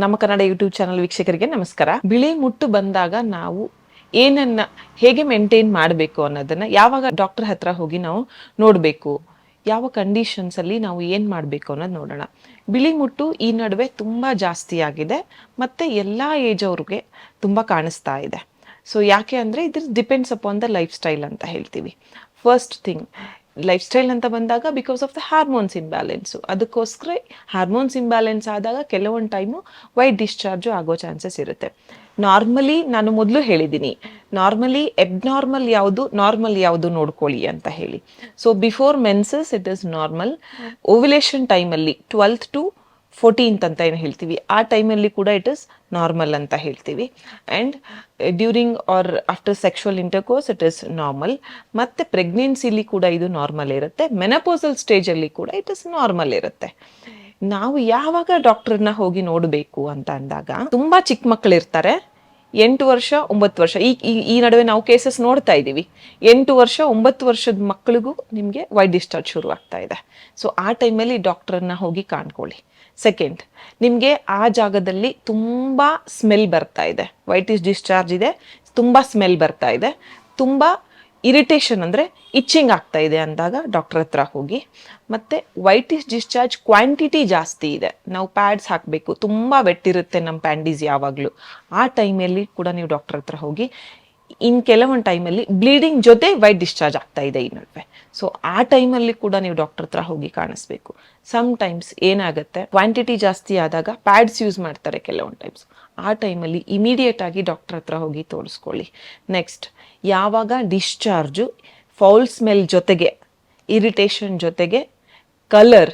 ನಮ್ಮ Kannada YouTube channel ವೀಕ್ಷಕರಿಗೆ ನಮಸ್ಕಾರ. ಬಿಳಿ ಮುಟ್ಟು ಬಂದಾಗ ನಾವು ಏನನ್ನ ಹೇಗೆ ಮೇಂಟೈನ್ ಮಾಡಬೇಕು ಅನ್ನೋದನ್ನ ಯಾವಾಗ ಡಾಕ್ಟರ್ ಹತ್ರ ಹೋಗಿ ನಾವು ನೋಡಬೇಕು, ಯಾವ ಕಂಡೀಷನ್ಸ್ ಅಲ್ಲಿ ನಾವು ಏನ್ ಮಾಡಬೇಕು ಅನ್ನೋದು ನೋಡೋಣ. ಬಿಳಿ ಮುಟ್ಟು ಈ ನಡುವೆ ತುಂಬಾ ಜಾಸ್ತಿ ಆಗಿದೆ, ಮತ್ತೆ ಎಲ್ಲಾ ಏಜ್ ಅವ್ರಿಗೆ ತುಂಬಾ ಕಾಣಿಸ್ತಾ ಇದೆ. ಸೊ ಯಾಕೆ ಅಂದ್ರೆ ಇದ್ರ depends upon the life style ಅಂತ ಹೇಳ್ತೀವಿ. ಫಸ್ಟ್ ಥಿಂಗ್ ಲೈಫ್ ಸ್ಟೈಲ್ ಅಂತ ಬಂದಾಗ because of the hormones imbalance ಅದಕ್ಕೋಸ್ಕರ ಹಾರ್ಮೋನ್ಸ್ ಇಂಬ್ಯಾಲೆನ್ಸ್ ಆದಾಗ ಕೆಲವೊಂದು ಟೈಮು ವೈಟ್ ಡಿಸ್ಚಾರ್ಜು ಆಗೋ ಚಾನ್ಸಸ್ ಇರುತ್ತೆ. ನಾರ್ಮಲಿ ನಾನು ಮೊದಲು ಹೇಳಿದ್ದೀನಿ ನಾರ್ಮಲಿ ಎಬ್ನಾರ್ಮಲ್ ಯಾವುದು ನಾರ್ಮಲ್ ಯಾವುದು ನೋಡ್ಕೊಳ್ಳಿ ಅಂತ ಹೇಳಿ. So before menses it is normal ovulation ಟೈಮಲ್ಲಿ ಟ್ವೆಲ್ತ್ ಟು ಫೋರ್ಟೀನ್ತ್ ಅಂತ ಏನು ಹೇಳ್ತೀವಿ. ಆ ಟೈಮಲ್ಲಿ ಕೂಡ ಇಟ್ ಇಸ್ ನಾರ್ಮಲ್ ಅಂತ ಹೇಳ್ತೀವಿ. And during or after sexual intercourse it is normal ಮತ್ತು ಪ್ರೆಗ್ನೆನ್ಸಿಲಿ ಕೂಡ ಇದು ನಾರ್ಮಲ್ ಇರುತ್ತೆ. ಮೆನಪೋಸಲ್ ಸ್ಟೇಜಲ್ಲಿ ಕೂಡ ಇಟ್ ಇಸ್ ನಾರ್ಮಲ್ ಇರುತ್ತೆ. ನಾವು ಯಾವಾಗ ಡಾಕ್ಟರ್ನ ಹೋಗಿ ನೋಡಬೇಕು ಅಂತ ಅಂದಾಗ, ತುಂಬ ಚಿಕ್ಕ ಮಕ್ಕಳು ಇರ್ತಾರೆ ಎಂಟು ವರ್ಷ, ಒಂಬತ್ತು ವರ್ಷ. ಈ, ಈ- ನಡುವೆ ನಾವು ಕೇಸಸ್ ನೋಡ್ತಾ ಇದ್ದೀವಿ. ಎಂಟು ವರ್ಷ, ಒಂಬತ್ತು ವರ್ಷದ ಮಕ್ಕಳಿಗೂ ನಿಮಗೆ ವೈಟ್ ಡಿಸ್ಚಾರ್ಜ್ ಶುರು ಆಗ್ತಾ ಇದೆ. ಸೊ ಆ ಟೈಮಲ್ಲಿ ಡಾಕ್ಟ್ರನ್ನ ಹೋಗಿ ಕಾಣ್ಕೊಳ್ಳಿ. ಸೆಕೆಂಡ್ ನಿಮಗೆ ಆ ಜಾಗದಲ್ಲಿ ತುಂಬ ಸ್ಮೆಲ್ ಬರ್ತಾ ಇದೆ. ವೈಟ್ ಇಸ್ ಡಿಸ್ಚಾರ್ಜ್ ಇದೆ. ತುಂಬ ಸ್ಮೆಲ್ ಬರ್ತಾ ಇದೆ. ತುಂಬ ಇರಿಟೇಷನ್ ಅಂದರೆ ಇಚ್ಚಿಂಗ್ ಆಗ್ತಾ ಇದೆ ಅಂದಾಗ ಡಾಕ್ಟರ್ ಹತ್ರ ಹೋಗಿ. ಮತ್ತು ವೈಟಿಸ್ ಡಿಸ್ಚಾರ್ಜ್ ಕ್ವಾಂಟಿಟಿ ಜಾಸ್ತಿ ಇದೆ. ನಾವು ಪ್ಯಾಡ್ಸ್ ಹಾಕಬೇಕು. ತುಂಬ ವೆಟ್ಟಿರುತ್ತೆ ನಮ್ಮ ಪ್ಯಾಂಡೀಸ್ ಯಾವಾಗಲೂ. ಆ ಟೈಮಲ್ಲಿ ಕೂಡ ನೀವು ಡಾಕ್ಟರ್ ಹತ್ರ ಹೋಗಿ ಇನ್ ಕೆಲವೊಂದು ಟೈಮಲ್ಲಿ ಬ್ಲೀಡಿಂಗ್ ಜೊತೆ ವೈಟ್ ಡಿಸ್ಚಾರ್ಜ್ ಆಗ್ತಾ ಇದೆ ಈ ನಡುವೆ. ಸೊ ಆ ಟೈಮಲ್ಲಿ ಕೂಡ ನೀವು ಡಾಕ್ಟರ್ ಹತ್ರ ಹೋಗಿ ಕಾಣಿಸ್ಬೇಕು. ಸಮ್ ಟೈಮ್ಸ್ ಏನಾಗುತ್ತೆ? ಕ್ವಾಂಟಿಟಿ ಜಾಸ್ತಿ ಆದಾಗ ಪ್ಯಾಡ್ಸ್ ಯೂಸ್ ಮಾಡ್ತಾರೆ ಕೆಲವೊಂದು ಟೈಮ್ಸ್ ಆ ಟೈಮಲ್ಲಿ ಇಮಿಡಿಯೇಟ್ ಆಗಿ ಡಾಕ್ಟರ್ ಹತ್ರ ಹೋಗಿ ತೋರಿಸ್ಕೊಳ್ಳಿ. ನೆಕ್ಸ್ಟ್ ಯಾವಾಗ ಡಿಸ್ಚಾರ್ಜು ಫೌಲ್ ಸ್ಮೆಲ್ ಜೊತೆಗೆ ಇರಿಟೇಷನ್ ಜೊತೆಗೆ ಕಲರ್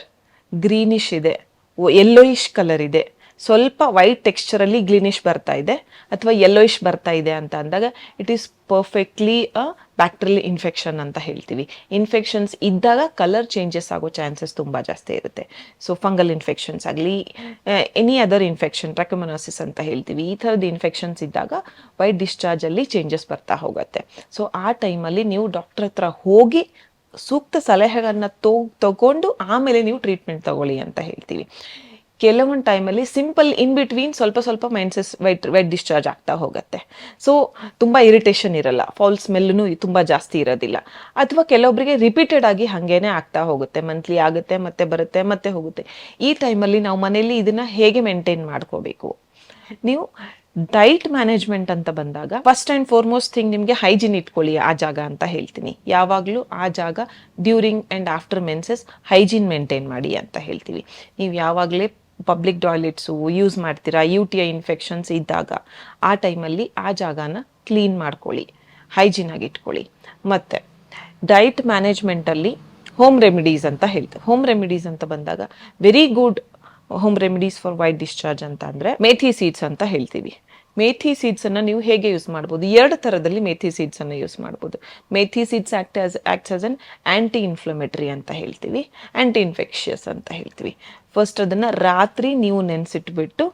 ಗ್ರೀನಿಶ್ ಇದೆ ಯೆಲ್ಲೋಯಿಶ್ ಕಲರ್ ಇದೆ ಸ್ವಲ್ಪ ವೈಟ್ ಟೆಕ್ಸ್ಚರಲ್ಲಿ ಗ್ಲೀನಿಶ್ ಬರ್ತಾ ಇದೆ ಅಥವಾ ಯೆಲ್ಲೋಯಿಶ್ ಬರ್ತಾ ಇದೆ ಅಂತ ಅಂದಾಗ it is perfectly a bacterial infection ಅಂತ ಹೇಳ್ತೀವಿ. ಇನ್ಫೆಕ್ಷನ್ಸ್ ಇದ್ದಾಗ ಕಲರ್ ಚೇಂಜಸ್ ಆಗೋ ಚಾನ್ಸಸ್ ತುಂಬ ಜಾಸ್ತಿ ಇರುತ್ತೆ. ಸೊ ಫಂಗಲ್ ಇನ್ಫೆಕ್ಷನ್ಸ್ ಆಗಲಿ ಎನಿ ಅದರ್ ಇನ್ಫೆಕ್ಷನ್ ಟ್ರಕಮನಾಸಿಸ್ ಅಂತ ಹೇಳ್ತೀವಿ. ಈ ಥರದ ಇನ್ಫೆಕ್ಷನ್ಸ್ ಇದ್ದಾಗ ವೈಟ್ ಡಿಸ್ಚಾರ್ಜಲ್ಲಿ ಚೇಂಜಸ್ ಬರ್ತಾ ಹೋಗುತ್ತೆ. ಸೊ ಆ ಟೈಮಲ್ಲಿ ನೀವು ಡಾಕ್ಟರ್ ಹತ್ರ ಹೋಗಿ ಸೂಕ್ತ ಸಲಹೆಗಳನ್ನ ತೊ ತಗೊಂಡು ಆಮೇಲೆ ನೀವು ಟ್ರೀಟ್ಮೆಂಟ್ ತಗೊಳ್ಳಿ ಅಂತ ಹೇಳ್ತೀವಿ. ಕೆಲವೊಂದು ಟೈಮಲ್ಲಿ ಸಿಂಪಲ್ ಇನ್ ಬಿಟ್ವೀನ್ ಸ್ವಲ್ಪ ಸ್ವಲ್ಪ ಮೆನ್ಸಸ್ ವೈಟ್ ವೈಟ್ ಡಿಸ್ಚಾರ್ಜ್ ಆಗ್ತಾ ಹೋಗುತ್ತೆ. ಸೊ ತುಂಬ ಇರಿಟೇಷನ್ ಇರಲ್ಲ. ಫಾಲ್ ಸ್ಮೆಲ್ಲೂ ತುಂಬ ಜಾಸ್ತಿ ಇರೋದಿಲ್ಲ. ಅಥವಾ ಕೆಲವೊಬ್ಬರಿಗೆ ರಿಪೀಟೆಡ್ ಆಗಿ ಹಾಗೇನೆ ಆಗ್ತಾ ಹೋಗುತ್ತೆ. ಮಂತ್ಲಿ ಆಗುತ್ತೆ, ಮತ್ತೆ ಬರುತ್ತೆ, ಮತ್ತೆ ಹೋಗುತ್ತೆ. ಈ ಟೈಮಲ್ಲಿ ನಾವು ಮನೆಯಲ್ಲಿ ಇದನ್ನು ಹೇಗೆ ಮೇಂಟೈನ್ ಮಾಡ್ಕೋಬೇಕು? ನೀವು ಡೈಟ್ ಮ್ಯಾನೇಜ್ಮೆಂಟ್ ಅಂತ ಬಂದಾಗ ಫಸ್ಟ್ ಆ್ಯಂಡ್ ಫಾರ್ಮೋಸ್ಟ್ ಥಿಂಗ್ ನಿಮಗೆ ಹೈಜಿನ್ ಇಟ್ಕೊಳ್ಳಿ ಆ ಜಾಗ ಅಂತ ಹೇಳ್ತೀನಿ. ಯಾವಾಗಲೂ ಆ ಜಾಗ during and after menses hygiene maintain ಮಾಡಿ ಅಂತ ಹೇಳ್ತೀವಿ. ನೀವು ಯಾವಾಗಲೇ ಪಬ್ಲಿಕ್ ಟಾಯ್ಲೆಟ್ಸು ಯೂಸ್ ಮಾಡ್ತೀರಾ ಯು ಟಿ ಐ ಇನ್ಫೆಕ್ಷನ್ಸ್ ಇದ್ದಾಗ, ಆ ಟೈಮಲ್ಲಿ ಆ ಜಾಗನ ಕ್ಲೀನ್ ಮಾಡ್ಕೊಳ್ಳಿ ಹೈಜೀನ್ ಆಗಿ ಇಟ್ಕೊಳ್ಳಿ. ಮತ್ತು ಡಯಟ್ ಮ್ಯಾನೇಜ್ಮೆಂಟಲ್ಲಿ ಹೋಮ್ ರೆಮಿಡೀಸ್ ಅಂತ ಹೇಳ್ತೇವೆ ಹೋಮ್ ರೆಮಿಡೀಸ್ ಅಂತ ಬಂದಾಗ very good home remedies for white discharge ಅಂತ ಅಂದರೆ ಮೇಥಿ ಸೀಡ್ಸ್ ಅಂತ ಹೇಳ್ತೀವಿ. ಮೇಥಿ ಸೀಡ್ಸ್ ಅನ್ನ ನೀವು ಹೇಗೆ ಯೂಸ್ ಮಾಡ್ಬೋದು? ಎರಡು ಥರದಲ್ಲಿ ಮೇಥಿ ಸೀಡ್ಸ್ ಅನ್ನ ಯೂಸ್ ಮಾಡ್ಬೋದು. Methi seeds act as acts as an anti inflammatory ಅಂತ ಹೇಳ್ತೀವಿ. ಆಂಟಿ ಇನ್ಫೆಕ್ಷಿಯಸ್ ಅಂತ ಹೇಳ್ತೀವಿ. ಫಸ್ಟ್ ಅದನ್ನ ರಾತ್ರಿ ನೀವು ನೆನೆಸಿಟ್ಬಿಟ್ಟು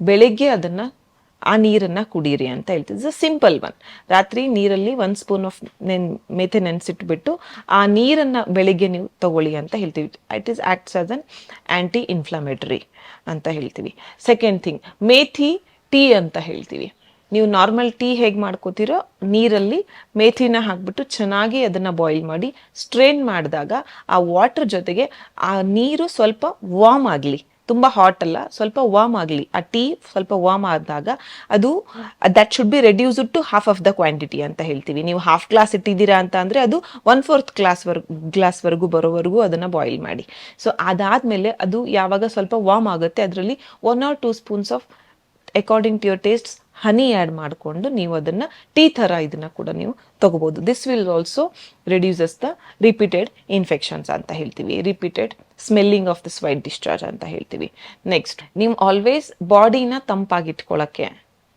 ಬೆಳಿಗ್ಗೆ ಅದನ್ನ ಆ ನೀರನ್ನ ಕುಡೀರಿ ಅಂತ ಹೇಳ್ತೀವಿ. ಇಟ್ಸ್ ಸಿಂಪಲ್ ಒನ್ ರಾತ್ರಿ ನೀರಲ್ಲಿ ಒಂದು ಸ್ಪೂನ್ ಆಫ್ ನೆನ್, ಮೆಥೆ ನೆನೆಸಿಟ್ಬಿಟ್ಟು ಆ ನೀರನ್ನ ಬೆಳಿಗ್ಗೆ ನೀವು ತಗೊಳ್ಳಿ ಅಂತ ಹೇಳ್ತೀವಿ. It is acts as an anti inflammatory ಅಂತ ಹೇಳ್ತೀವಿ. ಸೆಕೆಂಡ್ ಥಿಂಗ್ ಮೇಥಿ ಟೀ ಅಂತ ಹೇಳ್ತೀವಿ. ನೀವು ನಾರ್ಮಲ್ ಟೀ ಹೇಗೆ ಮಾಡ್ಕೋತೀರೋ ನೀರಲ್ಲಿ ಮೇಥಿನ ಹಾಕ್ಬಿಟ್ಟು ಚೆನ್ನಾಗಿ ಅದನ್ನ ಬಾಯ್ಲ್ ಮಾಡಿ ಸ್ಟ್ರೇನ್ ಮಾಡಿದಾಗ ಆ ವಾಟರ್ ಜೊತೆಗೆ ಆ ನೀರು ಸ್ವಲ್ಪ ವಾರ್ಮ್ ಆಗಲಿ. ತುಂಬ ಹಾಟ್ ಅಲ್ಲ, ಸ್ವಲ್ಪ ವಾರ್ಮ್ ಆಗಲಿ. ಆ ಟೀ ಸ್ವಲ್ಪ ವಾರ್ಮ್ ಆದಾಗ ಅದು that should be reduced to half of the quantity ಅಂತ ಹೇಳ್ತೀವಿ. ನೀವು ಹಾಫ್ ಗ್ಲಾಸ್ ಇಟ್ಟಿದ್ದೀರಾ ಅಂತ ಅಂದರೆ ಅದು ಒನ್ ಫೋರ್ತ್ ಗ್ಲಾಸ್ ವರ್ ಗ್ಲಾಸ್ವರೆಗೂ ಬರೋವರೆಗೂ ಅದನ್ನು ಬಾಯ್ಲ್ ಮಾಡಿ. ಸೊ ಅದಾದಮೇಲೆ ಅದು ಯಾವಾಗ ಸ್ವಲ್ಪ ವಾರ್ಮ್ ಆಗುತ್ತೆ, ಅದರಲ್ಲಿ one or two spoons of according to your taste honey add ಮಾಡಿಕೊಂಡು ನೀವು ಅದನ್ನು ಟೀ ಥರ ಇದನ್ನು ಕೂಡ ನೀವು ತಗೋಬೋದು. This will also reduces the repeated infections ಅಂತ ಹೇಳ್ತೀವಿ. Repeated smelling of this white discharge ಅಂತ ಹೇಳ್ತೀವಿ. ನೆಕ್ಸ್ಟ್ ನೀವು ಆಲ್ವೇಸ್ ಬಾಡಿನ ತಂಪಾಗಿಟ್ಕೊಳ್ಳೋಕ್ಕೆ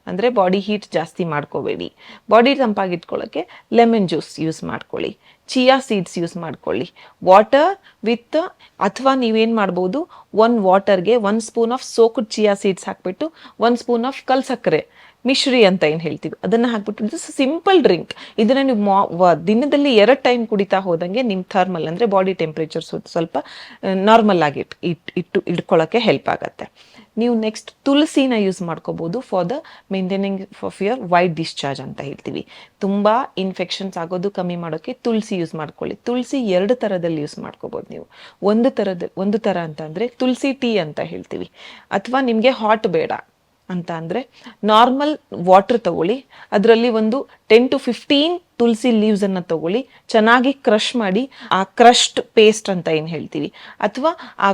ಅಂದರೆ ಬಾಡಿ ಹೀಟ್ ಜಾಸ್ತಿ ಮಾಡ್ಕೋಬೇಡಿ. ಬಾಡಿ ತಂಪಾಗಿಟ್ಕೊಳ್ಳೋಕ್ಕೆ ಲೆಮನ್ ಜ್ಯೂಸ್ ಯೂಸ್ ಮಾಡ್ಕೊಳ್ಳಿ. ಚಿಯಾ ಸೀಡ್ಸ್ ಯೂಸ್ ಮಾಡ್ಕೊಳ್ಳಿ. ವಾಟರ್ ವಿತ್ ಅಥವಾ ನೀವೇನು ಮಾಡ್ಬೋದು one ವಾಟರ್ಗೆ one spoon of soaked chia seeds ಹಾಕ್ಬಿಟ್ಟು ಒನ್ ಸ್ಪೂನ್ ಆಫ್ ಕಲ್ ಸಕ್ಕರೆ ಮಿಶ್ರಿ ಅಂತ ಏನು ಹೇಳ್ತೀವಿ, ಅದನ್ನು ಹಾಕ್ಬಿಟ್ಟು ದಿಸ್ ಸಿಂಪಲ್ ಡ್ರಿಂಕ್ ಇದನ್ನು ನೀವು ಮಾ- ದಿನದಲ್ಲಿ ಎರಡು ಟೈಮ್ ಕುಡಿತಾ ಹೋದಂಗೆ ನಿಮ್ಮ ಥರ್ಮಲ್ ಅಂದರೆ ಬಾಡಿ ಟೆಂಪ್ರೇಚರ್ ಸ್ವಲ್ಪ ನಾರ್ಮಲ್ ಆಗಿ ಇಟ್ ಇಟ್, ಇಟ್ಟು ಇಟ್ಕೊಳ್ಳೋಕ್ಕೆ ಹೆಲ್ಪ್ ಆಗುತ್ತೆ. ನೀವು ನೆಕ್ಸ್ಟ್ ತುಳಸಿನ ಯೂಸ್ ಮಾಡ್ಕೋಬಹುದು for the maintaining of your white discharge ಅಂತ ಹೇಳ್ತೀವಿ. ತುಂಬ ಇನ್ಫೆಕ್ಷನ್ಸ್ ಆಗೋದು ಕಮ್ಮಿ ಮಾಡೋಕ್ಕೆ ತುಳಸಿ ಯೂಸ್ ಮಾಡ್ಕೊಳ್ಳಿ. ತುಳಸಿ ಎರಡು ಥರದಲ್ಲಿ ಯೂಸ್ ಮಾಡ್ಕೋಬೋದು ನೀವು. ಒಂದು ಥರದ ಒಂದು ಥರ ಅಂತ ಅಂದರೆ ತುಳಸಿ ಟೀ ಅಂತ ಹೇಳ್ತೀವಿ. ಅಥವಾ ನಿಮಗೆ ಹಾಟ್ ಬೇಡ ಅಂತ ಅಂದರೆ ನಾರ್ಮಲ್ ವಾಟರ್ ತಗೊಳ್ಳಿ. ಅದರಲ್ಲಿ ಒಂದು ಟೆನ್ ಟು ಫಿಫ್ಟೀನ್ ತುಳಸಿ ಲೀವ್ಸನ್ನು ತಗೊಳ್ಳಿ, ಚೆನ್ನಾಗಿ ಕ್ರಷ್ ಮಾಡಿ, ಆ ಕ್ರಷ್ಡ್ ಪೇಸ್ಟ್ ಅಂತ ಏನು ಹೇಳ್ತೀವಿ ಅಥವಾ ಆ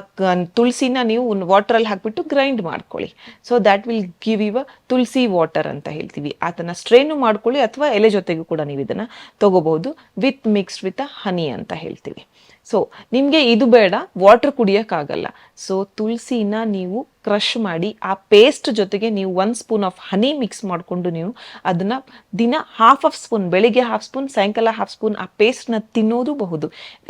ತುಳಸಿನ ನೀವು ವಾಟ್ರಲ್ಲಿ ಹಾಕ್ಬಿಟ್ಟು ಗ್ರೈಂಡ್ ಮಾಡ್ಕೊಳ್ಳಿ. ಸೊ ದ್ಯಾಟ್ ವಿಲ್ ಗಿವ್ ಇವ ತುಳಸಿ ವಾಟರ್ ಅಂತ ಹೇಳ್ತೀವಿ. ಅದನ್ನು ಸ್ಟ್ರೈನು ಮಾಡ್ಕೊಳ್ಳಿ, ಅಥವಾ ಎಲೆ ಜೊತೆಗೂ ಕೂಡ ನೀವು ಇದನ್ನು ತಗೋಬಹುದು. ವಿತ್ ಮಿಕ್ಸ್ಡ್ ವಿತ್ ಹನಿ ಅಂತ ಹೇಳ್ತೀವಿ. ಸೊ ನಿಮಗೆ ಇದು ಬೇಡ ವಾಟರ್ ಕುಡಿಯೋಕ್ಕಾಗಲ್ಲ. ಸೊ ತುಳಸಿನ ನೀವು ಕ್ರಷ್ ಮಾಡಿ, ಆ ಪೇಸ್ಟ್ ಜೊತೆಗೆ ನೀವು one spoon of honey mix ಮಾಡಿಕೊಂಡು ನೀವು ಅದನ್ನ ದಿನ ಹಾಫ್ ಆಫ್ ಸ್ಪೂನ್ ಬೆಳಿಗ್ಗೆ ಹಾಫ್ ಸ್ಪೂನ್ ಸಾಯಂಕಾಲ ಹಾಫ್ ಸ್ಪೂನ್ ಆ ಪೇಸ್ಟ್ನ ತಿನ್ನೋದು ಬಹುದು.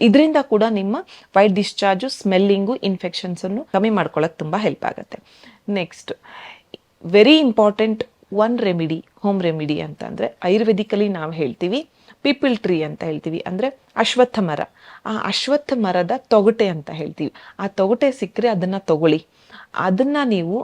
ಇದರಿಂದ ಕೂಡ ನಿಮ್ಮ ವೈಟ್ ಡಿಸ್ಚಾರ್ಜು ಸ್ಮೆಲ್ಲಿಂಗು ಇನ್ಫೆಕ್ಷನ್ಸನ್ನು ಕಮ್ಮಿ ಮಾಡ್ಕೊಳ್ಳೋಕೆ ತುಂಬ ಹೆಲ್ಪ್ ಆಗುತ್ತೆ. Next very important one remedy home remedy ಅಂತ ಅಂದರೆ ಆಯುರ್ವೇದಿಕಲಿ ನಾವು ಹೇಳ್ತೀವಿ ಪೀಪಲ್ ಟ್ರೀ ಅಂತ ಹೇಳ್ತೀವಿ. ಅಂದರೆ ಅಶ್ವತ್ಥ ಮರ. ಆ ಅಶ್ವತ್ಥ ಮರದ ತೊಗಟೆ ಅಂತ ಹೇಳ್ತೀವಿ. ಆ ತೊಗಟೆ ಸಿಕ್ಕರೆ ಅದನ್ನು ತಗೊಳ್ಳಿ. ಅದನ್ನು ನೀವು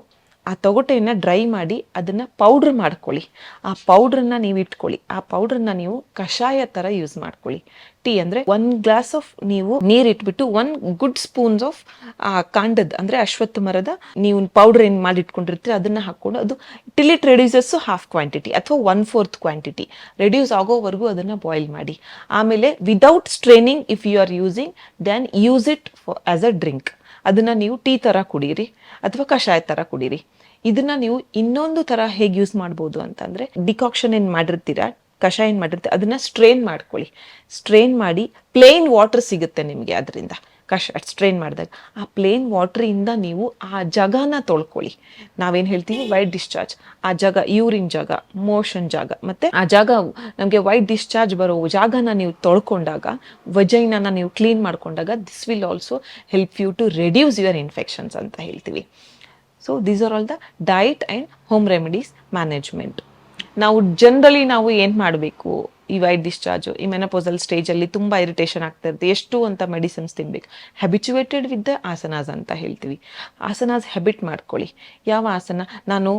ಆ ತೊಗಟೆಯನ್ನು ಡ್ರೈ ಮಾಡಿ ಅದನ್ನು ಪೌಡ್ರ್ ಮಾಡ್ಕೊಳ್ಳಿ. ಆ ಪೌಡ್ರನ್ನ ನೀವು ಇಟ್ಕೊಳ್ಳಿ. ಆ ಪೌಡ್ರನ್ನ ನೀವು ಕಷಾಯ ಥರ ಯೂಸ್ ಮಾಡ್ಕೊಳ್ಳಿ. ಟೀ ಅಂದರೆ ಒನ್ ಗ್ಲಾಸ್ ಆಫ್ ನೀವು ನೀರು ಇಟ್ಬಿಟ್ಟು ಒನ್ ಗುಡ್ ಸ್ಪೂನ್ಸ್ ಆಫ್ ಆ, ಕಾಂಡದ ಅಂದರೆ ಅಶ್ವತ್ಥ ಮರದ ನೀವು ಪೌಡರ್ ಏನು ಮಾಡಿ ಇಟ್ಕೊಂಡಿರ್ತೀರಿ ಅದನ್ನು ಹಾಕ್ಕೊಂಡು ಅದು till it reduces half quantity ಅಥವಾ ಒನ್ ಫೋರ್ತ್ ಕ್ವಾಂಟಿಟಿ ರೆಡ್ಯೂಸ್ ಆಗೋವರೆಗೂ ಅದನ್ನು ಬಾಯ್ಲ್ ಮಾಡಿ. ಆಮೇಲೆ without straining if you are using then use it as a drink ಅದನ್ನು ನೀವು ಟೀ ಥರ ಕುಡೀರಿ ಅಥವಾ ಕಷಾಯ ಥರ ಕುಡೀರಿ. ಇದನ್ನ ನೀವು ಇನ್ನೊಂದು ತರ ಹೇಗೆ ಯೂಸ್ ಮಾಡ್ಬೋದು ಅಂತಂದ್ರೆ ಡಿಕಾಕ್ಷನ್ ಏನ್ ಮಾಡಿರ್ತೀರಾ, ಕಷಾಯ ಏನ್ ಮಾಡಿರ್ತೀರ, ಅದನ್ನ ಸ್ಟ್ರೈನ್ ಮಾಡ್ಕೊಳ್ಳಿ. ಸ್ಟ್ರೈನ್ ಮಾಡಿ ಪ್ಲೇನ್ ವಾಟರ್ ಸಿಗುತ್ತೆ ನಿಮಗೆ ಅದರಿಂದ. ಕಷ ಸ್ಟ್ರೈನ್ ಮಾಡಿದಾಗ. ಆ ಪ್ಲೇನ್ ವಾಟ್ರಿಂದ ನೀವು ಆ ಜಾಗನ ತೊಳ್ಕೊಳ್ಳಿ. ನಾವೇನು ಹೇಳ್ತೀವಿ? ವೈಟ್ ಡಿಸ್ಚಾರ್ಜ್ ಆ ಜಾಗ ಯೂರಿನ್ ಜಾಗ ಮೋಷನ್ ಜಾಗ, ಮತ್ತೆ ಆ ಜಾಗ, ನಮಗೆ ವೈಟ್ ಡಿಸ್ಚಾರ್ಜ್ ಬರೋ ಜಾಗನ ನೀವು ತೊಳ್ಕೊಂಡಾಗ ವಜೈನನ ನೀವು ಕ್ಲೀನ್ ಮಾಡ್ಕೊಂಡಾಗ this will also help you to reduce your infections ಅಂತ ಹೇಳ್ತೀವಿ. So these are all the diet and home remedies management ನಾವು ಜನರಲಿ ನಾವು ಏನು ಮಾಡಬೇಕು? ಈ ವೈಟ್ ಡಿಸ್ಚಾರ್ಜ್, ಈ ಮೆನಪೋಸಲ್ ಸ್ಟೇಜಲ್ಲಿ ತುಂಬ ಇರಿಟೇಷನ್ ಆಗ್ತಾ ಇರುತ್ತೆ. ಎಷ್ಟು ಅಂತ ಮೆಡಿಸಿನ್ಸ್ ತಿನ್ಬೇಕು? ಹ್ಯಾಬಿಚುವೇಟೆಡ್ ವಿತ್ ದ ಆಸನಾಸ್ ಅಂತ ಹೇಳ್ತೀವಿ. ಆಸನಾಸ್ ಹ್ಯಾಬಿಟ್ ಮಾಡ್ಕೊಳ್ಳಿ. ಯಾವ ಆಸನ? ನಾನು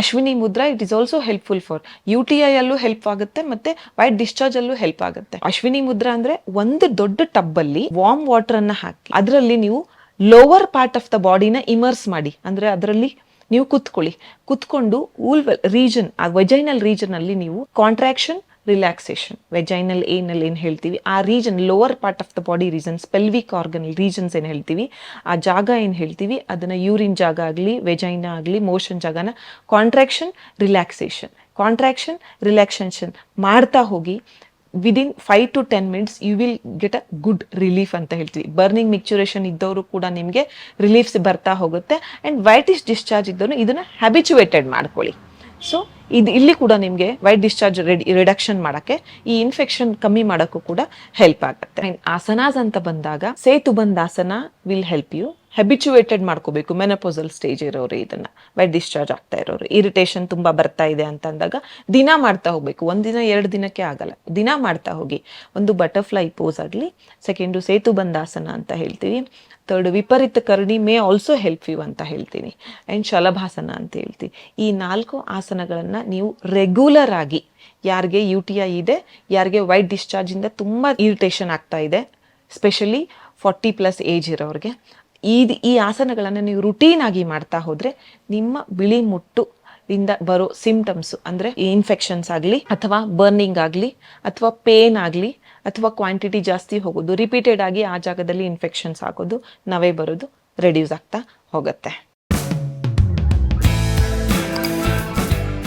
Ashwini Mudra it is also helpful for U T I ಅಲ್ಲೂ ಹೆಲ್ಪ್ ಆಗುತ್ತೆ, ಮತ್ತೆ ವೈಟ್ ಡಿಸ್ಚಾರ್ಜ್ ಅಲ್ಲೂ ಹೆಲ್ಪ್ ಆಗುತ್ತೆ. ಅಶ್ವಿನಿ ಮುದ್ರಾ ಅಂದ್ರೆ ಒಂದು ದೊಡ್ಡ ಟಬ್ಬಲ್ಲಿ ವಾರ್ಮ್ ವಾಟರ್ ಅನ್ನ ಹಾಕಿ, ಅದರಲ್ಲಿ ನೀವು ಲೋವರ್ ಪಾರ್ಟ್ ಆಫ್ ದ ಬಾಡಿನ ಇಮರ್ಸ್ ಮಾಡಿ. ಅಂದ್ರೆ ಅದರಲ್ಲಿ ನೀವು ಕುತ್ಕೊಳ್ಳಿ. ಕುತ್ಕೊಂಡು ಊಲ್ವೆಲ್ ರೀಜನ್ ಆ ವೆಜೈನಲ್ ರೀಜನ್ ಅಲ್ಲಿ ನೀವು ಕಾಂಟ್ರಾಕ್ಷನ್ ರಿಲ್ಯಾಕ್ಸೇಷನ್ ವೆಜೈನಲ್ ಏನಲ್ ಏನು ಹೇಳ್ತೀವಿ? ಆ region lower part of the body reasons pelvic organ regions ಏನು ಹೇಳ್ತೀವಿ? ಆ ಜಾಗ ಏನು ಹೇಳ್ತೀವಿ? ಅದನ್ನ ಯೂರಿನ್ ಜಾಗ ಆಗಲಿ ವೆಜೈನ ಆಗಲಿ ಮೋಷನ್ ಜಾಗನ ಕಾಂಟ್ರಾಕ್ಷನ್ ರಿಲ್ಯಾಕ್ಸೇಷನ್ ಕಾಂಟ್ರಾಕ್ಷನ್ ರಿಲ್ಯಾಕ್ಸೇಷನ್ ಮಾಡ್ತಾ ಹೋಗಿ within five to ten minutes you will get a good relief ಅಂತ ಹೇಳ್ತೀವಿ. ಬರ್ನಿಂಗ್ ಮಿಕ್ಚುರೇಷನ್ ಇದ್ದವರು ಕೂಡ ನಿಮಗೆ ರಿಲೀಫ್ಸ್ ಬರ್ತಾ ಹೋಗುತ್ತೆ. ಆ್ಯಂಡ್ ವೈಟ್ ಇಸ್ ಡಿಸ್ಚಾರ್ಜ್ ಇದ್ದವರು ಇದನ್ನು ಹ್ಯಾಬಿಚುವೇಟೆಡ್ ಮಾಡ್ಕೊಳ್ಳಿ. ಸೊ ಇದು ಇಲ್ಲಿ ಕೂಡ ನಿಮಗೆ ವೈಟ್ ಡಿಸ್ಚಾರ್ಜ್ ರೆಡಿ ರಿಡಕ್ಷನ್ ಮಾಡೋಕ್ಕೆ ಈ ಇನ್ಫೆಕ್ಷನ್ ಕಮ್ಮಿ ಮಾಡೋಕ್ಕೂ ಕೂಡ ಹೆಲ್ಪ್ ಆಗುತ್ತೆ. ಆಸನಾಸ್ ಅಂತ ಬಂದಾಗ ಸೇತು ಬಂದಾಸನ ವಿಲ್ ಹೆಲ್ಪ್ ಯು ಹೆಬಿಚುವೇಟೆಡ್ ಮಾಡ್ಕೋಬೇಕು ಮೆನಪೋಸಲ್ ಸ್ಟೇಜ್ ಇರೋರು ಇದನ್ನ. ವೈಟ್ ಡಿಸ್ಚಾರ್ಜ್ ಆಗ್ತಾ ಇರೋರು. ಇರಿಟೇಷನ್ ತುಂಬಾ ಬರ್ತಾ ಇದೆ ಅಂತ ಅಂದಾಗ ದಿನ ಮಾಡ್ತಾ ಹೋಗ್ಬೇಕು. ಒಂದಿನ ಎರಡು ದಿನಕ್ಕೆ ಆಗಲ್ಲ. ದಿನ ಮಾಡ್ತಾ ಹೋಗಿ ಒಂದು ಬಟರ್ಫ್ಲೈ ಪೋಸ್ ಆಗಲಿ ಸೆಕೆಂಡು ಸೇತು ಬಂದಾಸನ ಅಂತ ಹೇಳ್ತೀವಿ ಥರ್ಡ್ ವಿಪರೀತ ಕರ್ಣಿ ಮೇ ಆಲ್ಸೋ ಹೆಲ್ಪ್ ಯು ಅಂತ ಹೇಳ್ತೀನಿ. ಆ್ಯಂಡ್ ಶಲಭಾಸನ ಅಂತ ಹೇಳ್ತೀವಿ ಈ ನಾಲ್ಕು ಆಸನಗಳನ್ನು ನೀವು ರೆಗ್ಯುಲರ್ ಆಗಿ ಯಾರಿಗೆ ಯು ಟಿ ಐ ಇದೆ, ಯಾರಿಗೆ ವೈಟ್ ಡಿಸ್ಚಾರ್ಜಿಂದ ತುಂಬ ಇರಿಟೇಷನ್ ಆಗ್ತಾ ಇದೆ ಸ್ಪೆಷಲಿ ಫಾರ್ಟಿ ಪ್ಲಸ್ ಏಜ್ ಇರೋರಿಗೆ. ಈ ಈ ಆಸನಗಳನ್ನು ನೀವು ರುಟೀನ್ ಆಗಿ ಮಾಡ್ತಾ ಹೋದರೆ ನಿಮ್ಮ ಬಿಳಿ ಮುಟ್ಟು ಇಂದ ಬರೋ ಸಿಂಪ್ಟಮ್ಸ್ ಅಂದ್ರೆ ಇನ್ಫೆಕ್ಷನ್ಸ್ ಆಗಲಿ ಅಥವಾ ಬರ್ನಿಂಗ್ ಆಗಲಿ ಅಥವಾ ಪೇನ್ ಆಗಲಿ ಅಥವಾ ಕ್ವಾಂಟಿಟಿ ಜಾಸ್ತಿ ಹೋಗೋದು ರಿಪೀಟೆಡ್ ಆಗಿ ಆ ಜಾಗದಲ್ಲಿ ಇನ್ಫೆಕ್ಷನ್ಸ್ ಆಗೋದು, ನವೆ ಬರೋದು ರೆಡ್ಯೂಸ್ ಆಗ್ತಾ ಹೋಗುತ್ತೆ.